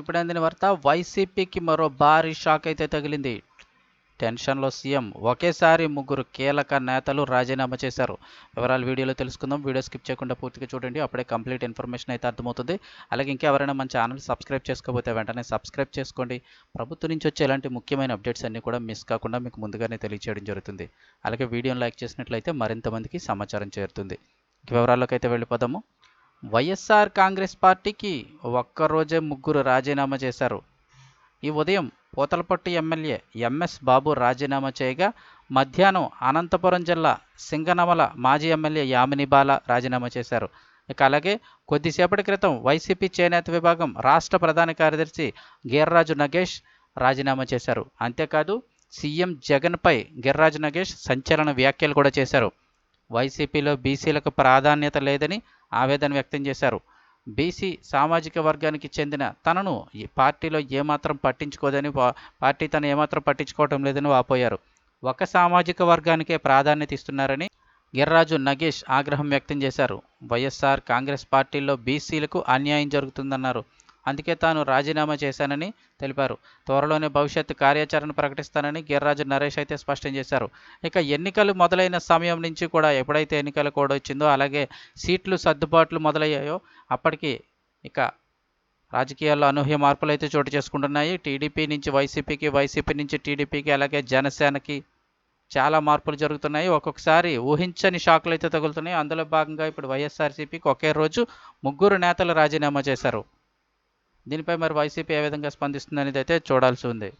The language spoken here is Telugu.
ఇప్పుడు అందిన వార్త వైసీపీకి మరో భారీ షాక్ అయితే తగిలింది. టెన్షన్లో సీఎం ఒకేసారి ముగ్గురు కీలక నేతలు రాజీనామా చేశారు. వివరాలు వీడియోలో తెలుసుకుందాం. వీడియో స్కిప్ చేయకుండా పూర్తిగా చూడండి. అప్పుడే కంప్లీట్ ఇన్ఫర్మేషన్ అయితే అర్థమవుతుంది. అలాగే ఇంకెవరైనా మన ఛానల్ సబ్స్క్రైబ్ చేసుకోకపోతే వెంటనే సబ్స్క్రైబ్ చేసుకోండి. ప్రభుత్వం నుంచి వచ్చే ఇలాంటి ముఖ్యమైన అప్డేట్స్ అన్నీ కూడా మిస్ కాకుండా మీకు ముందుగానే తెలియచేయడం జరుగుతుంది. అలాగే వీడియోని లైక్ చేసినట్లయితే మరింత మందికి సమాచారం చేరుతుంది. వివరాల్లోకి అయితే వెళ్ళిపోదాము. వైఎస్ఆర్ కాంగ్రెస్ పార్టీకి ఒక్కరోజే ముగ్గురు రాజీనామా చేశారు. ఈ ఉదయం పూతలపట్టు ఎమ్మెల్యే ఎంఎస్ బాబు రాజీనామా చేయగా మధ్యాహ్నం అనంతపురం జిల్లా సింగనమల మాజీ ఎమ్మెల్యే యామిని బాల రాజీనామా చేశారు. ఇక అలాగే కొద్దిసేపటి క్రితం వైసీపీ చేనేత విభాగం రాష్ట్ర ప్రధాన కార్యదర్శి గీర్రాజు నగేష్ రాజీనామా చేశారు. అంతేకాదు సీఎం జగన్పై గిర్రాజు నగేష్ సంచలన వ్యాఖ్యలు కూడా చేశారు. వైసీపీలో బీసీలకు ప్రాధాన్యత లేదని ఆవేదన వ్యక్తం చేశారు. బీసీ సామాజిక వర్గానికి చెందిన తనను ఈ పార్టీలో ఏమాత్రం పట్టించుకోదని పార్టీ తను ఏమాత్రం పట్టించుకోవటం లేదని వాపోయారు. ఒక సామాజిక వర్గానికే ప్రాధాన్యత ఇస్తున్నారని గిర్రాజు నగేష్ ఆగ్రహం వ్యక్తం చేశారు. వైఎస్ఆర్ కాంగ్రెస్ పార్టీలో బీసీలకు అన్యాయం జరుగుతుందన్నారు. అందుకే తాను రాజీనామా చేశానని తెలిపారు. త్వరలోనే భవిష్యత్తు కార్యాచరణ ప్రకటిస్తానని గిర్రాజు నరేష్ అయితే స్పష్టం చేశారు. ఇక ఎన్నికలు మొదలైన సమయం నుంచి కూడా ఎప్పుడైతే ఎన్నికల కోడ్ వచ్చిందో అలాగే సీట్లు సర్దుబాట్లు మొదలయ్యాయో అప్పటికి ఇక రాజకీయాల్లో అనూహ్య మార్పులు అయితే చోటు చేసుకుంటున్నాయి. టీడీపీ నుంచి వైసీపీకి వైసీపీ నుంచి టీడీపీకి అలాగే జనసేనకి చాలా మార్పులు జరుగుతున్నాయి. ఒక్కొక్కసారి ఊహించని షాకులు అయితే తగులుతున్నాయి. అందులో భాగంగా ఇప్పుడు వైఎస్ఆర్సీపీకి ఒకే రోజు ముగ్గురు నేతలు రాజీనామా చేశారు. దీనిపై మరి వైసీపీ ఏ విధంగా స్పందిస్తుంది అనేది అయితే చూడాల్సి ఉంది.